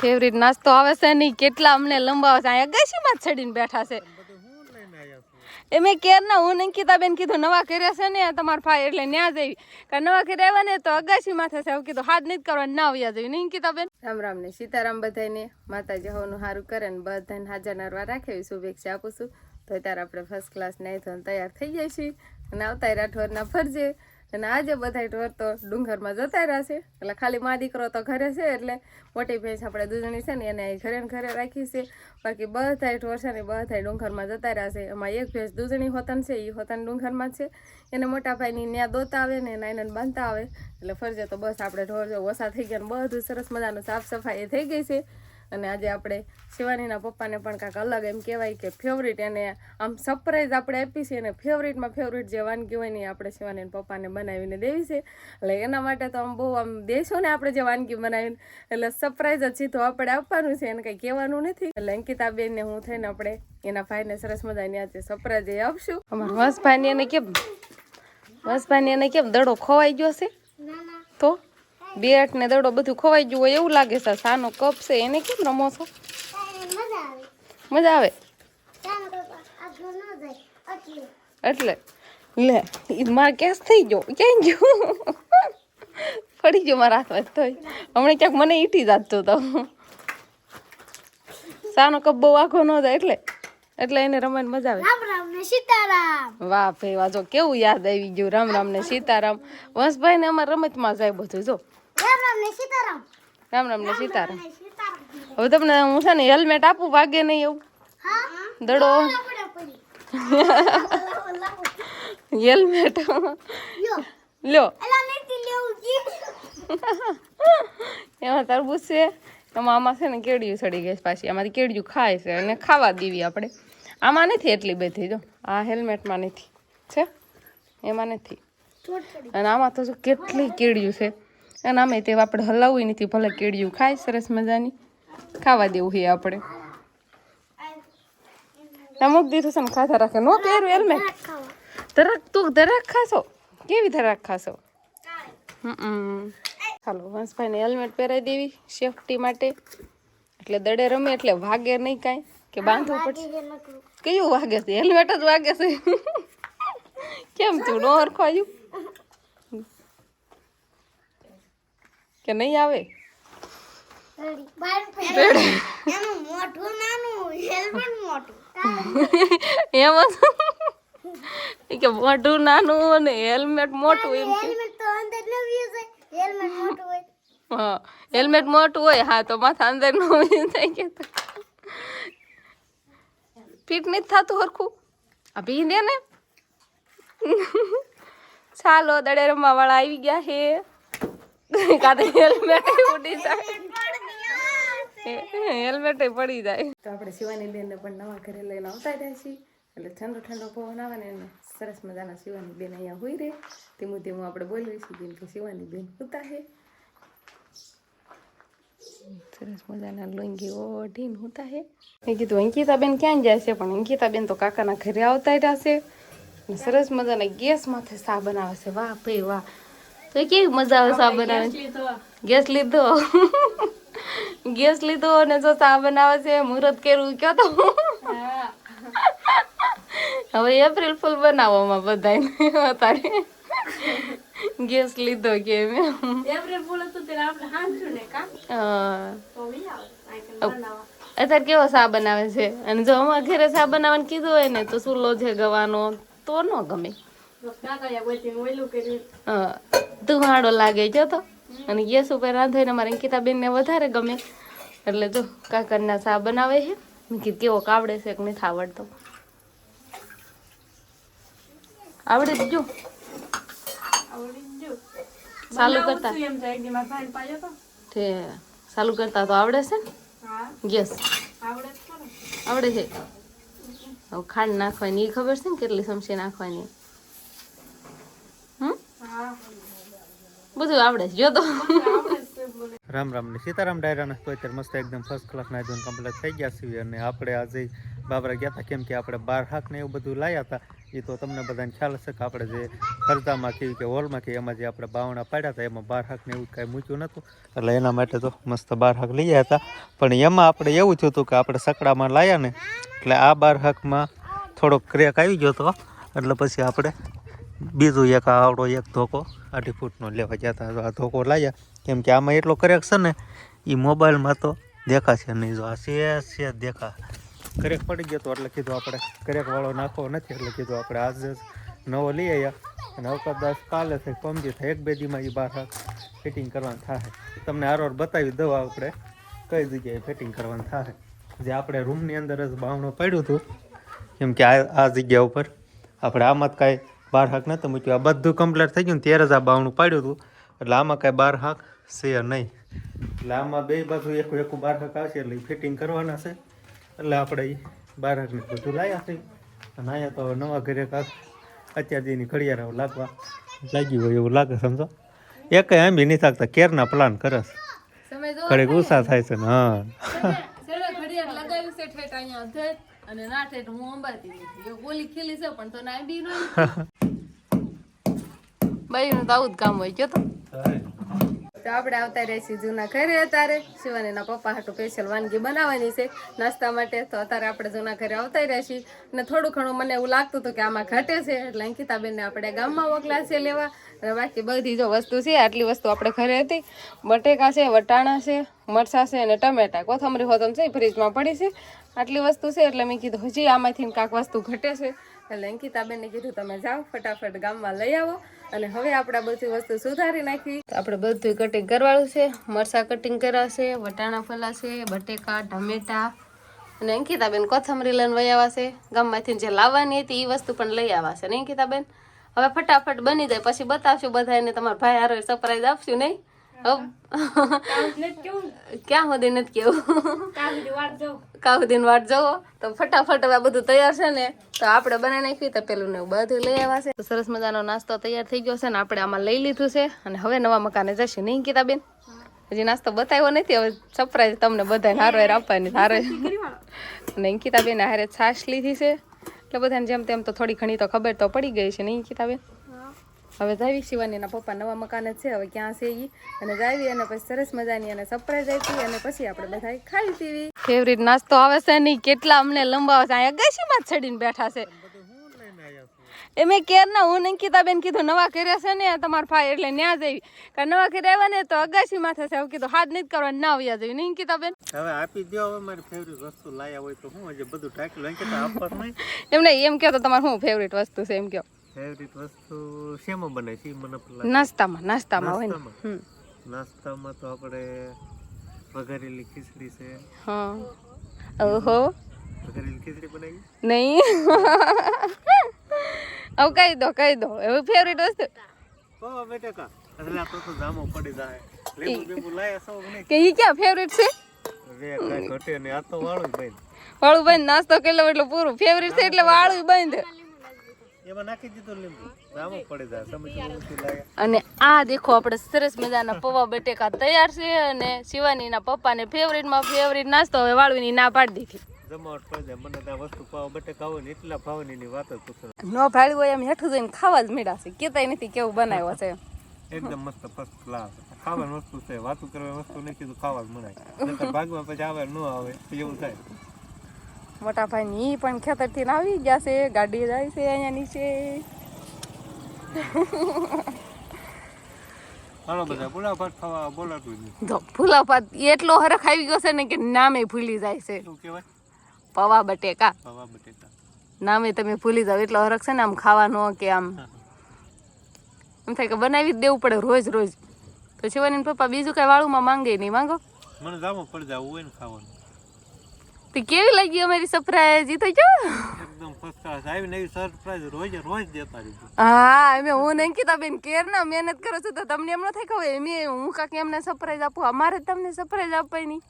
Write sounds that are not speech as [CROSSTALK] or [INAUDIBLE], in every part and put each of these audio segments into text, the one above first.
Favourite નાસ્તો આવે છે નહીં, કેટલા અમને લંબાવે છે. અહીંયા ગસીમાં જ ચડીને બેઠા છે. એ મેં કેરના હું અંકિતા બેન કીધું, નવા કર્યા છે ને, તમારા ભાઈ એટલે ન્યા જઈ કારણ નવા ઘરે આવ્યા ને, તો અગાસી માથે છે એવું કીધું, હાથ નહીં કરવા, ના આવ્યા જઈ ને અંકિતા બેન રામ રામ ને, સીતારામ બધાને માતાજી હવનું સારું કરે ને બધાને હાજર નરવા રાખેવી શુભેચ્છા આપું છું. તો અત્યારે આપણે ફર્સ્ટ ક્લાસ નહીં ધોઈને તૈયાર થઈ જાય છીએ. અને આવતા રાઠોરના ફરજે. અને આજે બધા ઢોર તો ડુંગરમાં જતા રહ્યા છે. એટલે ખાલી મા દીકરો તો ઘરે છે એટલે મોટી ભેંસ આપણે દૂધણી છે ને એને ઘરે ને ઘરે રાખી છે. બાકી બધા ઢોર છે ને બધા ડુંગરમાં જતા રહ્યા છે. એમાં એક ભેંસ દૂધણી હોતન છે એ હોતન ડુંગરમાં છે. એને મોટા ભાઈની ત્યાં દોતા આવે ને એના એને બાંધતા આવે. એટલે ફરજે તો બસ આપણે ઢોર જો ઓછા થઈ ગયા ને બધું સરસ મજાનું સાફ સફાઈ થઈ ગઈ છે. અને આજે આપણે શિવાનીના પપ્પાને પણ કાંઈક અલગ એમ કહેવાય કે ફેવરિટ એને આમ સરપ્રાઈઝ આપણે આપી છે અને ફેવરિટમાં ફેવરિટ જે વાનગી હોય ને આપણે શિવાનીના પપ્પાને બનાવીને દેવી છે. એટલે એના માટે તો આમ બહુ આમ દેશો ને આપણે જે વાનગી બનાવીને એટલે સરપ્રાઈઝ જ સીધું આપણે આપવાનું છે એને કંઈ કહેવાનું નથી. એટલે અંકિતાબેનને હું થઈને આપણે એના ભાઈને સરસ મજાની આજે સરપ્રાઈઝ એ આપશું. અમારા હસભાઈને એને કેમ હસભાઈને એને કેમ દડો ખોવાઈ ગયો છે? તો? બેટ ને દડો બધું ખોવાઈ ગયું હોય એવું લાગે છે. સાનો કપ છે. એને કેમ રમો છો? મજા આવે? એટલે. લે મારે કેસ થઈ ગયો. ક્યાં ગયો? પડી ગયો મારા હાથમાં થઈ હમણાં ક્યાંક મને ઈટી જાતો તો. સાનો કપ બહુ આખો ન થાય એટલે. એટલે એને રમવાની મજા આવે. રામ રામ ને સીતારામ. વાહ ભાઈ વાહ જો કેવું યાદ આવી ગયું. રામ રામ ને સીતારામ. વંશભાઈ ને અમારે રમતમાં જાય બધું જો. રામ રામ ને સીતારામ. રામ રામ ને સીતારામ. હવે તમને હું છે ને હેલ્મેટ આપું વાગે નહીં એવું? દડો. [LAUGHS] હેલ્મેટ. લ્યો. [LAUGHS] એમાં તરબૂચ છે. એમાં આમાં છે ને કેડિયું સડી ગઈ પાછી. આમાંથી કેડિયું ખાય છે અને ખાવા દેવી આપણે. આમાં નથી એટલી બધી જો. આ હેલ્મેટમાં નથી. છે? એમાં નથી. અને આમાં તો કેટલી કેડિયું છે. અને આમે તે આપણે હલાવવું નથી ભલે કેળિયું ખાય, સરસ મજાની. ખાવા દેવું છે આપણે. અમુક દીધું છે ખાધા રાખે. નો પહેરું હેલ્મેટ ધરાક તું ધરાક ખાશો? કેવી ધરાક ખાશો? હાલો, વંશભાઈને હેલ્મેટ પહેરાવી દેવી સેફટી માટે. એટલે દડે રમે, એટલે વાગે નહીં કાંઈ. કે બાંધવું પડશે. કયું વાગે છે? હેલ્મેટ જ વાગે છે. [LAUGHS] કેમ તું નો હરખાયું કે નહીં આવે? એમાં મોઢું નાનું અને હેલ્મેટ મોટું એમ કે. હા, હેલ્મેટ મોટું હોય, હા, તો માથા અંદર નો કે ફિટ નથી થતું હરખું. આ પી ને. ચાલો, દડે રમવા વાળા આવી ગયા હે કાતે હેલ્મેટ ઉડી જાય. હેલ્મેટ પડી જાય. તો આપણે શિવાની બેનને પણ નવા ઘરે લઈને આવતા રહ્યા છીએ. એટલે ઠંડો ઠંડો પવન આવે ને એને સરસ મજાના શિવાની બેન અહીંયા હોઈ રહે. ધીમું ધીમું આપણે બોલવી છીએ કે શિવાની બેન હોતા હે. સરસ મજાના લુંગી ઓઢીને હોતા હે. મેં કીધું અંકિતાબેન ક્યાં જાય છે? પણ અંકિતાબેન તો કાકાના ઘરે આવતા રહ્યા છે. સરસ મજાના ગેસ માથે ચા બનાવે છે. વાહ ભાઈ વાહ. તો કેવી મજા આવે ચા બનાવે ગેસ લીધો. ગેસ લીધો? અને જો ચા બનાવે છે મુહૂર્ત કર્યું કયો તો? હવે એપ્રિલ ફૂલ બનાવવામાં બધાને અત્યારે. ગેસ લીધો કે હા. અત્યારે કેવો સા બનાવે છે? અને જો અમારા ઘરે સા બનાવવાનું કીધું હોય ને તો સુલો છે ગવાનો? તો ન ગમે. હા, ધુમાડો લાગે જો તો. અને ગેસ ઉપર રાંધો ને અમારે અંકિતાબેન ને વધારે ગમે. એટલે જો કાકરના ચા બનાવે છે. મેં કીધું કેવો કાવડે છે કે નથી આવડતો. આવડે જ જો. ચાલુ કરતા. તે. ચાલુ કરતા તો આવડે છે ને? ગેસ. આવડે છે. હવે ખાંડ નાખવાની એ ખબર છે ને કેટલી ચમચી નાખવાની? હમ? બધું આવડે છે, જો રામ રામ ને સીતારામ ડાયરાને અત્યારે મસ્ત એકદમ ફર્સ્ટ ક્લાસ ના ધોન કમ્પ્લીટ થઈ ગયા છીએ અને આપણે આજે બાબરા ગયા હતા, કેમ કે આપણે બાર હાક ને એવું બધું લાવ્યા હતા. એ તો તમને બધાને ખ્યાલ હશે કે આપણે જે ખર્ચામાં કેવી કે હોલમાં કે એમાં જે આપણે બાવણા પાડ્યા હતા, એમાં બાર હાક ને એવું કાંઈ મૂક્યું નહોતું. એટલે એના માટે તો મસ્ત બાર હાક લઈ ગયા હતા. પણ એમાં આપણે એવું થયું હતું કે આપણે સકડામાં લાવ્યા ને, એટલે આ બાર હાકમાં થોડોક ક્રેક આવી ગયો હતો. એટલે પછી આપણે બીજું એક આવડો એક ધોકો, અઢી ફૂટનો લેવા જતા તો આ ધોકો લાવ્યા કેમ કે આમાં એટલો કરેક્શન ને એ મોબાઈલમાં તો દેખાશે નહીં. જો આ છે છે દેખા. કરેક પડી ગયો તો એટલે કીધું આપણે કરેકવાળો નાખવો નથી, એટલે કીધું આપણે આજે નવો લઈ આવ્યા અને અવકાશ કાલે થઈ, પમજી થાય એક બે દીમાં એ બહાર ફિટિંગ કરવાનું થાય તમને આરોર બતાવી દઉં આપણે કઈ જગ્યાએ ફિટિંગ કરવાનું થાય જે આપણે રૂમની અંદર જ બાવણું પડ્યું હતું. કેમ કે આ આ જગ્યા ઉપર આપણે આમાં જ કાંઈ બાર હાક નહોતું મૂક્યું. આ બધું કમ્પ્લીટ થઈ ગયું ત્યારે જ આ બાવણું પાડ્યું હતું. એટલે આમાં કાંઈ બાર હાક છે નહીં. એટલે આમાં બે બાજુ એક એકું બાર હાક આવશે એટલે ફિટિંગ કરવાના છે. એટલે આપણે એ બાર હાકને બધું લાવ્યા છે. અને અહીંયા તો નવા ઘરે કાંક અત્યાર જેની ઘડિયાળ લાગવા લાગ્યું હોય એવું લાગે સમજો. એક એમ બી નહીં થાકતા. કેરના પ્લાન કરસ ઘડીક ગુસ્સા થાય છે ને હા. અને ના ઠેઠ હું અંબાતી નથી એ ગોલી ખીલી છે પણ તો ના બી નો [LAUGHS] બાઈનું તો આવું જ કામ હોય કયો તો. તો આપણે આવતા રહીશું જૂના ઘરે અત્યારે. શિવાનીના પપ્પા હાટું સ્પેશિયલ વાનગી બનાવવાની છે નાસ્તા માટે. તો અત્યારે આપણે જૂના ઘરે આવતા રહીશું અને થોડું ઘણું મને એવું લાગતું હતું કે આમાં ઘટે છે. એટલે અંકિતાબેનને આપણે ગામમાં મોકલા છે લેવા. અને બાકી બધી જો વસ્તુ છે આટલી વસ્તુ આપણે ઘરે હતી. બટેકા છે વટાણા છે મરચાં છે અને ટમેટા. કોથમરી હોતમ છે ફ્રીજમાં પડી છે. આટલી વસ્તુ છે એટલે મેં કીધું, હજી આમાંથી કાંક વસ્તુ ઘટે છે. એટલે અંકિતાબેનને કીધું, તમે જાઓ, ફટાફટ ગામમાં લઈ આવો. અને હવે આપણે બધી વસ્તુ સુધારી નાખી. આપણે બધું કટિંગ કરવાનું છે. મરચાં કટિંગ કરાશે વટાણા ફલાશે બટેકા ટમેટા અને અંકિતાબેન કોથમરી લઈને વહી આવ્યા છે. ગામમાંથી જે લાવવાની હતી એ વસ્તુ પણ લઈ આવ્યા છે. ને અંકિતાબેન? હવે ફટાફટ બની જાય. પછી બતાવશું બધાને તમારા ભાઈ હારો સરપ્રાઈઝ આપશું, નહીં? ક્યાં સુધી નથી કેવું? દિન વાટ જોવો. તો ફટાફટ હવે આ બધું તૈયાર છે ને તો આપણે બનાવી નાખ્યું તો પેલું ને બધું લઈ આવ્યા છે. સરસ મજાનો નાસ્તો તૈયાર થઈ ગયો છે ને આપણે આમાં લઈ લીધું છે. અને હવે નવા મકાને જશે નહીં બેન હજી નાસ્તો બતાવ્યો નથી હવે સરપ્રાઈઝ તમને બધાને હારે આપવાની હારે અને અંકિતાબેન હારે છાશ લીધી છે. એટલે બધાને જેમ તેમ તો થોડી ઘણી તો ખબર તો પડી ગઈ છે નહીં અંકિતાબેન? હવે જાવી શિવાનીના પપ્પા નવા મકાન છે હવે ક્યાં છે ઈ? અને જાવી અને પછી સરસ મજાની અને સરપ્રાઈઝ આપી અને પછી આપણે બધા ખાઈ પીવી. ફેવરિટ નાસ્તો આવે છે નહીં કેટલા અમને લંબાવે છે અહીંયા અગાશીમાં જ ચડીને બેઠા છે. એ મેં કેરના હું અંકિતાબેન કીધું નવા કર્યા છે ને તમારા ભાઈ એટલે ન્યા જઈ કારણ નવા કર્યા આવ્યા ને તો અગાશીમાં થશે. એવું કીધું હાથ નહીં કરવા ના આવ્યા જઈ નહીં અંકિતાબેન? હવે આપી દો હવે મારી ફેવરિટ વસ્તુ લાયા હોય તો હું હજી બધું ટાંકી લઈ કે આપવા નહીં. એમને એમ કહો તો તમારું શું ફેવરિટ વસ્તુ છે એમ કહો. ફેવરિટ વસ્તુ શેમાં બને છે? મને નાસ્તામાં નાસ્તામાં હોય ને. નાસ્તામાં? તો આપણે વઘારેલી ખીચડી છે. હા. ઓહો. વઘારેલી ખીચડી બનાવી? નહીં. [LAUGHS] હવે કહી દો કહી દો. એવું ફેવરિટ વસ્તુ? પૌવા બટેકા. એટલે આ તો તો જામો પડી જાય. લીંબુ બીંબુ લાયા સૌ નહીં? કે ઈ ક્યાં ફેવરિટ છે? રે કાંઈ ઘટે નહીં. આ તો વાળું ભાઈ વાળું બંધ. નાસ્તો કેટલો એટલે પૂરું. ફેવરિટ છે એટલે વાળું બંધ. એમાં નાખી દીધું લીંબુ. જામો પડી જાય સમજી નથી લાયા અને આ દેખો આપણે સરસ મજાના પૌવા બટેકા તૈયાર છે અને શિવાનીના પપ્પાને ફેવરિટમાં ફેવરિટ નાસ્તો હવે વાળવીની ના પાડી દીધી. જમાવટ પડી જાય મને તો વસ્તુ પાવ બટેકા હોય ને એટલા ભાવની વાત જ પૂછો. ન ભાડ્યું હોય એમ હેઠું જોઈને ખાવા જ મીડા છે. કેતાય નથી કેવું બનાવ્યો છે. એકદમ મસ્ત ફર્સ્ટ ક્લાસ ખાવાની વસ્તુ છે વાતું કરવાની વસ્તુ નહીં કીધું ખાવા જ મનાય. ભાગમાં પછી આવે ન આવે એવું થાય. મોટા ભાઈ ની પણ ખેતરથી આવી ગયા છે ગાડી જાય છે અહીંયા નીચે. હાલો બધા પુલાવ ભાત ખાવા બોલાતું જ નહીં ભાત એટલો હરખ આવી ગયો છે ને કે નામે ભૂલી જાય છે. શું કહેવાય? પૌવા બટેકા. પવા બટેકા. નામે તમે ભૂલી જાવ એટલો હરખ છે ને આમ ખાવાનો કે આમ એમ થાય કે બનાવી જ દેવું પડે રોજ રોજ. તો શિવાની પપ્પા બીજું કઈ વાળુમાં માંગે નહીં માંગો? મને જામો પડી જવું હોય ને ખાવાનું. તો કેવી લાગી અમારી સરપ્રાઈઝ ઈ તો જો. એકદમ ફર્સ્ટ ક્લાસ આવી નવી સરપ્રાઈઝ રોજ રોજ દેતા રહીશું હા અમે હું ને અંકિતાબેન કેર ના મહેનત કરો છો તો તમને એમ ન થાય ખબર? એમ હું કાંક એમને સરપ્રાઈઝ આપું. અમારે તમને સરપ્રાઈઝ આપવાની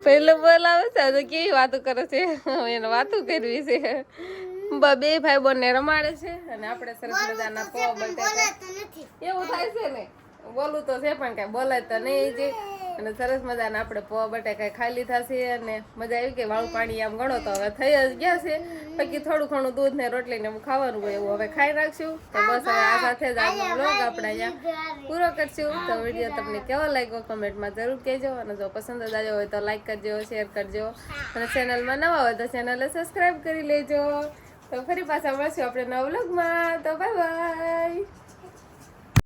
પેલો બોલાવે છે તો કેવી વાતો કરે છે? એને વાતો કરવી છે. બ- બે ભાઈ બોનને રમાડે છે અને આપણે સરસ મજાના પૌવા બટેકા. એવું થાય છે ને? બોલું તો છે પણ કઈ બોલાય તો નહીં જે અને સરસ મજાના આપણે પૌવા બટાકા લીધા છે અને મજા આવી કે વાળું પાણી આમ ગણો તો હવે થઈ જ ગયા છે. બાકી થોડું ઘણું દૂધ ને રોટલી ને ખાવાનું હોય એવું હવે ખાઈ રાખશું. તો બસ હવે આ સાથે જ આજનો બ્લોગ આપણે અહીંયા પૂરો કરશું. તો વીડિયો તમને કેવો લાગ્યો કમેન્ટમાં જરૂર કહેજો. અને જો પસંદ જ આવ્યો હોય તો લાઈક કરજો શેર કરજો. અને ચેનલમાં નવા હોય તો ચેનલને સબસ્ક્રાઈબ કરી લેજો. તો ફરી પાછા મળશું આપણે નવા વ્લોગમાં તો બાય બાય